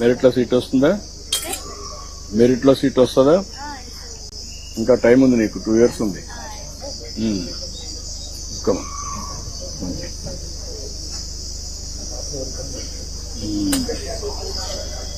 మెరిట్లో మెరిట్లో seat వస్తుందా? మెరిట్లో seat వస్తుందా? ఇంకా టైం ఉంది నీకు టూ ఇయర్స్ ఉంది. ఆ, yes,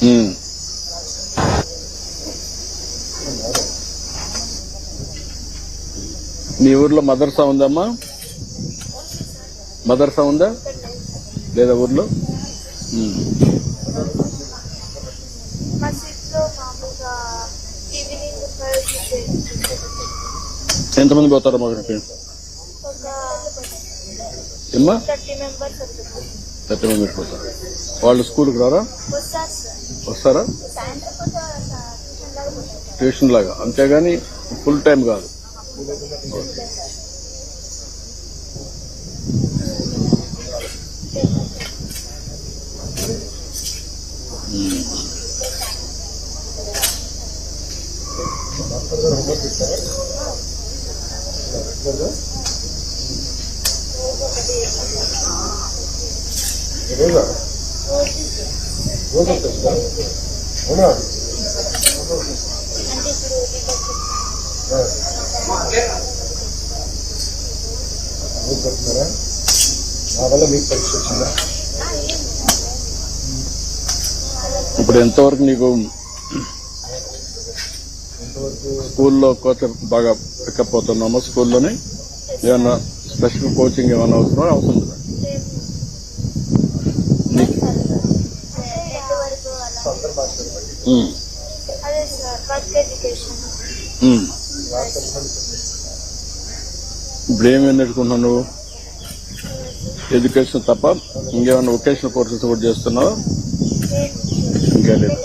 Hmm. మీ ఊర్లో మదర్సా ఉందమ్మా మదర్సా ఉందా లేదా ఊర్లో? Hmm. ఎంతమంది పోతారమ్మా అక్కడికి ఏమ్మా థర్టీ మెంబర్స్ పోతారు. వాళ్ళు స్కూల్కి రారా? వస్తారు లాగా ట్యూషన్ లాగా. అంతేగాని ఫుల్ టైం కాదు. అంటే ఇప్పుడు మీకు నా వల్ల మీకు పరీక్ష వచ్చిందా? ఇప్పుడు ఎంతవరకు నీకు స్కూల్లో కోచ్ బాగా పికప్ అవుతున్నామా? స్కూల్లోనే ఏమన్నా స్పెషల్ కోచింగ్ ఏమైనా అవసరం అవసరం ఇప్పుడు ఏమేమి నేర్చుకుంటున్నావు నువ్వు? ఎడ్యుకేషన్ తప్ప ఇంకేమైనా వొకేషనల్ కోర్సెస్ కూడా చేస్తున్నావా? ఇంకా లేదు.